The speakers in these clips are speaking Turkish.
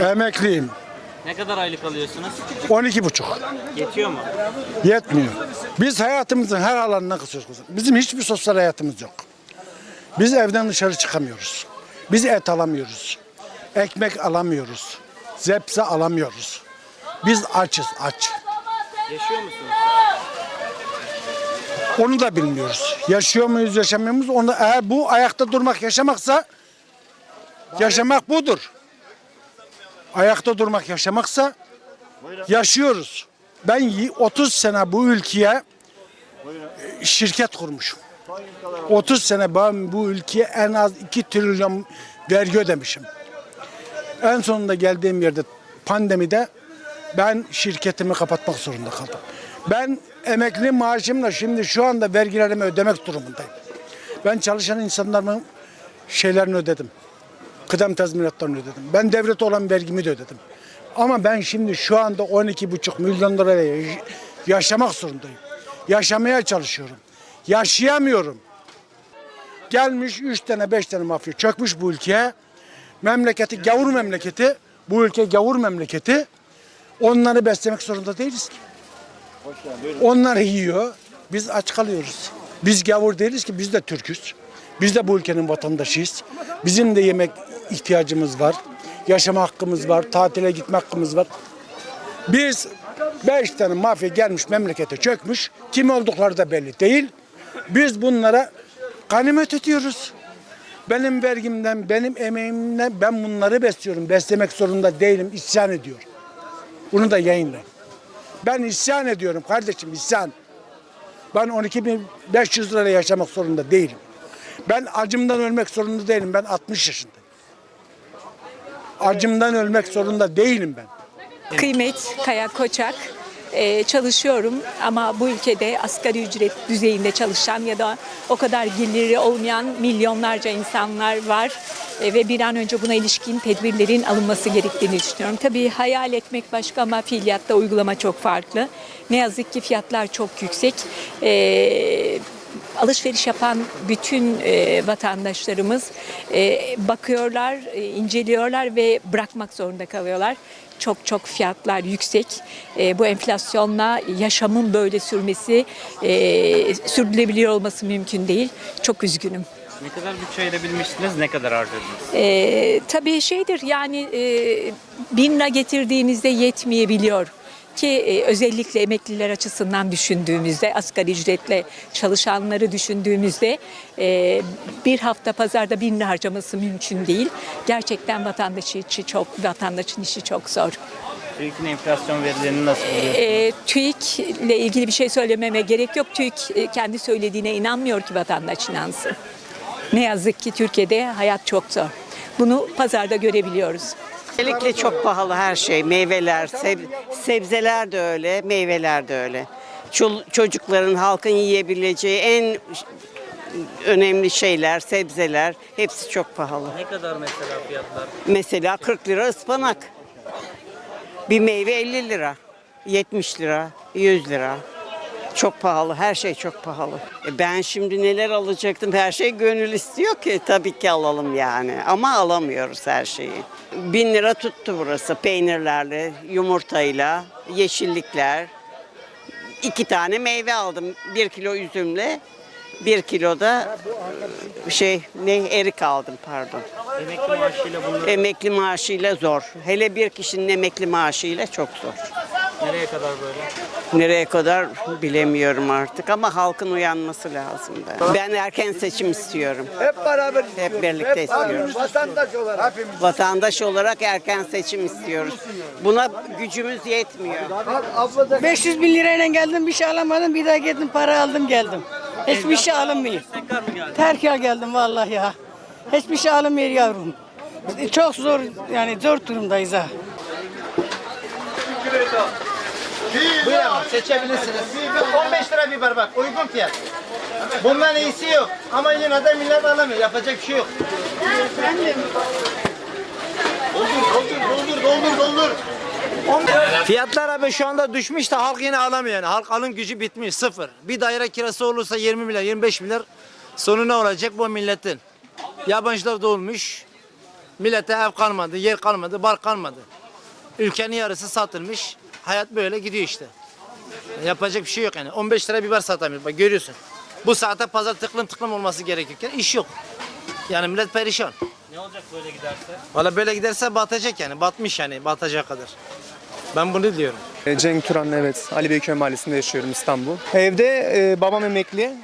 Emekliyim. Ne kadar aylık alıyorsunuz? 12 buçuk. Yetiyor mu? Yetmiyor. Biz hayatımızın her alanına kısıyoruz. Bizim hiçbir sosyal hayatımız yok. Biz evden dışarı çıkamıyoruz. Biz et alamıyoruz. Ekmek alamıyoruz. Zepse alamıyoruz. Biz açız aç. Yaşıyor musunuz? Onu da bilmiyoruz. Yaşıyor muyuz, yaşamıyor muyuz? Onu, eğer bu ayakta durmak yaşamaksa yaşamak budur. Ayakta durmak yaşamaksa yaşıyoruz. Ben y- 30 sene bu ülkeye e, şirket kurmuşum. 30 sene ben bu ülkeye en az 2 trilyon vergi ödemişim. En sonunda geldiğim yerde pandemide ben şirketimi kapatmak zorunda kaldım. Ben emekli maaşımla şimdi şu anda vergilerimi ödemek durumundayım. Ben çalışan insanların şeylerini ödedim. Kıdem tazminatlarını ödedim. Ben devlete olan vergimi de ödedim. Ama ben şimdi şu anda 12,5 milyon liraya yaş- yaşamak zorundayım. Yaşamaya çalışıyorum. Yaşayamıyorum. Gelmiş 3 tane 5 tane mafya çökmüş bu ülkeye. Memleketi gavur memleketi. Bu ülke gavur memleketi. Onları beslemek zorunda değiliz ki. Onlar yiyor. Biz aç kalıyoruz. Biz gavur değiliz ki biz de Türküz. Biz de bu ülkenin vatandaşıyız. Bizim de yemek ihtiyacımız var. Yaşama hakkımız var. Tatile gitme hakkımız var. Biz beş tane mafya gelmiş memlekete çökmüş. Kim oldukları da belli değil. Biz bunlara ganimet ediyoruz. Benim vergimden, benim emeğimden ben bunları besliyorum. Beslemek zorunda değilim. İsyan ediyorum. Bunu da yayınlayın. Ben isyan ediyorum kardeşim isyan. Ben 12.500 liraya yaşamak zorunda değilim. Ben acımdan ölmek zorunda değilim. Ben 60 yaşındayım. Acımdan ölmek zorunda değilim ben. Kıymet Kaya Koçak. Ee, çalışıyorum ama bu ülkede asgari ücret düzeyinde çalışan ya da o kadar geliri olmayan milyonlarca insanlar var Ee, ve bir an önce buna ilişkin tedbirlerin alınması gerektiğini düşünüyorum. Tabii hayal etmek başka ama fiiliyatta uygulama çok farklı. Ne yazık ki fiyatlar çok yüksek. Ee, alışveriş yapan bütün e, vatandaşlarımız e, bakıyorlar, e, inceliyorlar ve bırakmak zorunda kalıyorlar. Çok çok fiyatlar yüksek. E, bu enflasyonla yaşamın böyle sürmesi, e, sürdürülebiliyor olması mümkün değil. Çok üzgünüm. Ne kadar bütçe ayırabilmiştiniz, ne kadar harcadınız? E, tabii şeydir yani e, bin lira getirdiğinizde yetmeyebiliyor ki e, özellikle emekliler açısından düşündüğümüzde asgari ücretle çalışanları düşündüğümüzde e, bir hafta pazarda bin lira harcaması mümkün değil. Gerçekten vatandaş için çok vatandaşın işi çok zor. TÜİK'in enflasyon verilerini nasıl buluyorsunuz? E, TÜİK ile ilgili bir şey söylememe gerek yok. TÜİK e, kendi söylediğine inanmıyor ki vatandaş inansın. Ne yazık ki Türkiye'de hayat çok zor. Bunu pazarda görebiliyoruz. Özellikle çok pahalı her şey. Meyveler, seb- sebzeler de öyle, meyveler de öyle. Çocukların, halkın yiyebileceği en önemli şeyler, sebzeler hepsi çok pahalı. Ne kadar mesela fiyatlar? Mesela 40 lira ıspanak. Bir meyve 50 lira, 70 lira, 100 lira. Çok pahalı, her şey çok pahalı. E ben şimdi neler alacaktım? Her şey gönül istiyor ki tabii ki alalım yani. Ama alamıyoruz her şeyi. Bin lira tuttu burası peynirlerle, yumurtayla, yeşillikler. İki tane meyve aldım. Bir kilo üzümle, bir kilo da e, şey ne erik aldım pardon. Emekli maaşıyla bunları Emekli maaşıyla zor. Hele bir kişinin emekli maaşıyla çok zor. Nereye kadar böyle? Nereye kadar bilemiyorum artık ama halkın uyanması lazım da. Ben erken seçim istiyorum. Hep beraber Hep birlikte istiyoruz. vatandaş olarak. Hepimiz. Vatandaş olarak erken seçim istiyoruz. Buna gücümüz yetmiyor. Abla da 500 bin lirayla geldim bir şey alamadım bir daha gittim para aldım geldim. Hiçbir şey alınmıyor. Tekrar mı geldi? Terk geldim vallahi ya. Hiçbir şey alınmıyor yavrum. Çok zor yani zor durumdayız ha. Buyurun seçebilirsiniz. 15 lira biber bak uygun fiyat. Bundan iyisi yok ama yine de millet alamıyor. Yapacak bir şey yok. Doldur, doldur, doldur, doldur, doldur. Fiyatlar abi şu anda düşmüş de halk yine alamıyor yani. Halk alım gücü bitmiş sıfır. Bir daire kirası olursa 20 milyar 25 milyar sonu ne olacak bu milletin? Yabancılar da olmuş. Millete ev kalmadı, yer kalmadı, bar kalmadı. Ülkenin yarısı satılmış. Hayat böyle gidiyor işte. Yapacak bir şey yok yani. 15 lira biber satamıyor. Bak görüyorsun. Bu saate pazar tıklım tıklım olması gerekirken iş yok. Yani millet perişan. Ne olacak böyle giderse? Valla böyle giderse batacak yani. Batmış yani batacak kadar. Ben bunu diyorum. E, Cenk Turan evet Ali Beyköy Mahallesi'nde yaşıyorum İstanbul. Evde e, babam emekli.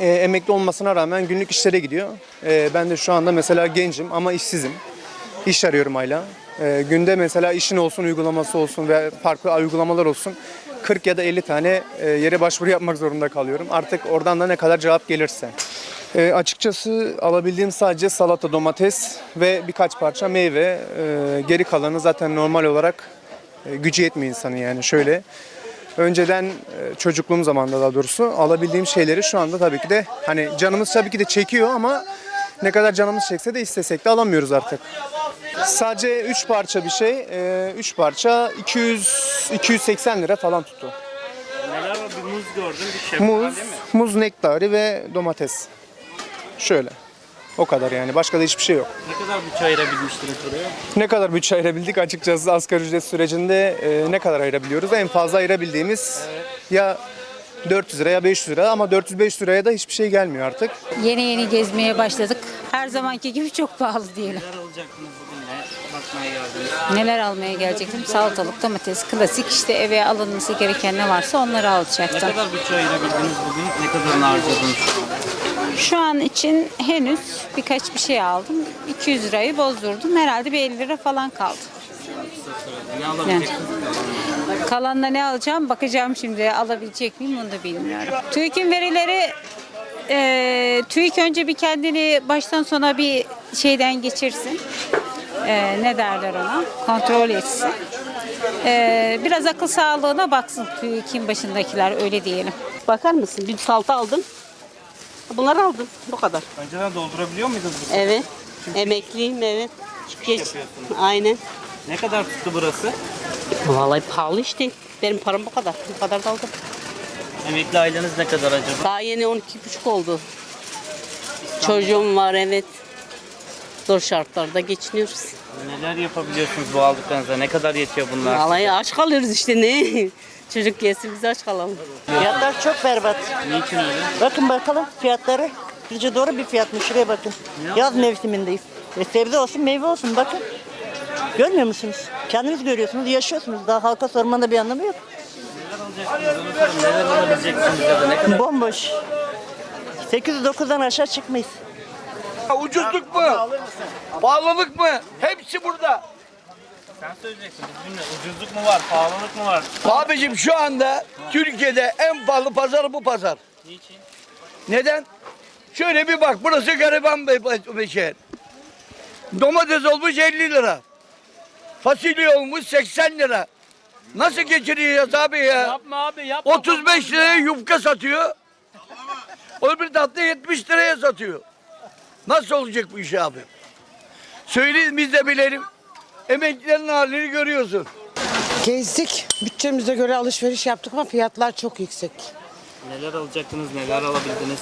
E, emekli olmasına rağmen günlük işlere gidiyor. E, ben de şu anda mesela gencim ama işsizim. İş arıyorum hala. E, günde mesela işin olsun, uygulaması olsun ve farklı uygulamalar olsun. 40 ya da 50 tane e, yere başvuru yapmak zorunda kalıyorum. Artık oradan da ne kadar cevap gelirse. E, açıkçası alabildiğim sadece salata, domates ve birkaç parça meyve. E, geri kalanı zaten normal olarak e, gücü yetmiyor insanın yani şöyle. Önceden e, çocukluğum zamanında daha doğrusu alabildiğim şeyleri şu anda tabii ki de hani canımız tabii ki de çekiyor ama ne kadar canımız çekse de istesek de alamıyoruz artık. Sadece 3 parça bir şey. 3 parça 200 280 lira falan tuttu. Neler var? Bir muz gördüm, bir şeftali Muz, mi? muz nektarı ve domates. Şöyle. O kadar yani. Başka da hiçbir şey yok. Ne kadar bütçe ayırabilmiştiniz buraya? Ne kadar bütçe ayırabildik açıkçası asgari ücret sürecinde e, ne kadar ayırabiliyoruz? En fazla ayırabildiğimiz ya 400 lira ya 500 lira ama 400-500 liraya da hiçbir şey gelmiyor artık. Yeni yeni gezmeye başladık. Her zamanki gibi çok pahalı diyelim. Neler alacaktınız bugün ne? Bakmaya geldiniz. Neler almaya gelecektim? Salatalık, domates, klasik işte eve alınması gereken ne varsa onları Ne alacaktım. kadar bütçe ayırabildiniz bugün? Ne kadarını harcadınız? Şu an için henüz birkaç bir şey aldım. 200 lirayı bozdurdum. Herhalde bir 50 lira falan kaldı. Alabileceksiniz? Kalanla ne alacağım bakacağım şimdi. Alabilecek miyim onu da bilmiyorum. TÜİK'in verileri e, TÜİK önce bir kendini baştan sona bir şeyden geçirsin. E, ne derler ona? Kontrol etsin. E, biraz akıl sağlığına baksın TÜİK'in başındakiler öyle diyelim. Bakar mısın? Bir salta aldım. Bunları aldım. Bu kadar. Önceden doldurabiliyor muydunuz? Evet. Emekliyim evet. Geç. yapıyorsunuz. Aynen. Ne kadar tuttu burası? Vallahi pahalı işte. Benim param bu kadar. Bu kadar da aldım. Emekli aileniz ne kadar acaba? Daha yeni 12,5 oldu. Çocuğum var evet. Zor şartlarda geçiniyoruz. Neler yapabiliyorsunuz bu aldıklarınıza? Ne kadar yetiyor bunlar? Vallahi aç kalıyoruz işte ne? Çocuk gelsin biz aç kalalım. Fiyatlar çok berbat. Niçin öyle? Bakın bakalım fiyatları. Sizce doğru bir fiyat mı? Şuraya bakın. Yaz mevsimindeyiz. E, sebze olsun meyve olsun bakın. Görmüyor musunuz? Kendiniz görüyorsunuz, yaşıyorsunuz. Daha halka sormanın da bir anlamı yok. Neler alabileceksiniz ya da ne kadar? Bomboş. 809'dan aşağı çıkmayız. Ucuzluk mu? Pahalılık mı? Hepsi burada. Sen söyleyeceksin. Ucuzluk mu var? Pahalılık mı var? Abicim şu anda Türkiye'de en pahalı pazar bu pazar. Niçin? Neden? Şöyle bir bak burası gariban bir, bir şehir. Domates olmuş 50 lira. Fasulye olmuş 80 lira. Nasıl geçiriyoruz abi ya? Yapma abi yapma. 35 liraya yufka satıyor. Öbür tatlı 70 liraya satıyor. Nasıl olacak bu iş abi? Söyleyin biz de bilelim. Emeklilerin halini görüyorsun. Gezdik. Bütçemize göre alışveriş yaptık ama fiyatlar çok yüksek. Neler alacaktınız? Neler alabildiniz?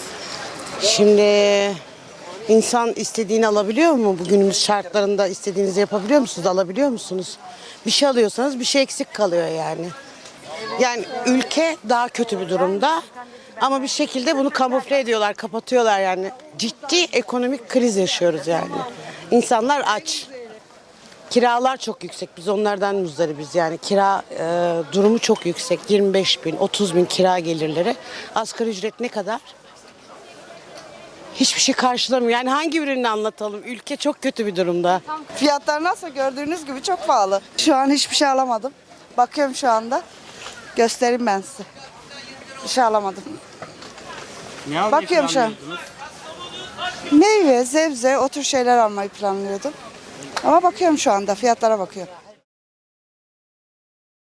Şimdi insan istediğini alabiliyor mu? Bugünümüz şartlarında istediğinizi yapabiliyor musunuz? Alabiliyor musunuz? Bir şey alıyorsanız bir şey eksik kalıyor yani. Yani ülke daha kötü bir durumda. Ama bir şekilde bunu kamufle ediyorlar, kapatıyorlar yani. Ciddi ekonomik kriz yaşıyoruz yani. İnsanlar aç. Kiralar çok yüksek. Biz onlardan muzdaribiz yani. Kira e, durumu çok yüksek. 25 bin, 30 bin kira gelirleri. Asgari ücret ne kadar? Hiçbir şey karşılamıyor. Yani hangi birini anlatalım? Ülke çok kötü bir durumda. Fiyatlar nasıl gördüğünüz gibi çok pahalı. Şu an hiçbir şey alamadım. Bakıyorum şu anda. Göstereyim ben size. Bir şey alamadım. Ne almayı Bakıyorum şu an. planlıyordunuz? Meyve, sebze o tür şeyler almayı planlıyordum. Ama bakıyorum şu anda fiyatlara bakıyorum.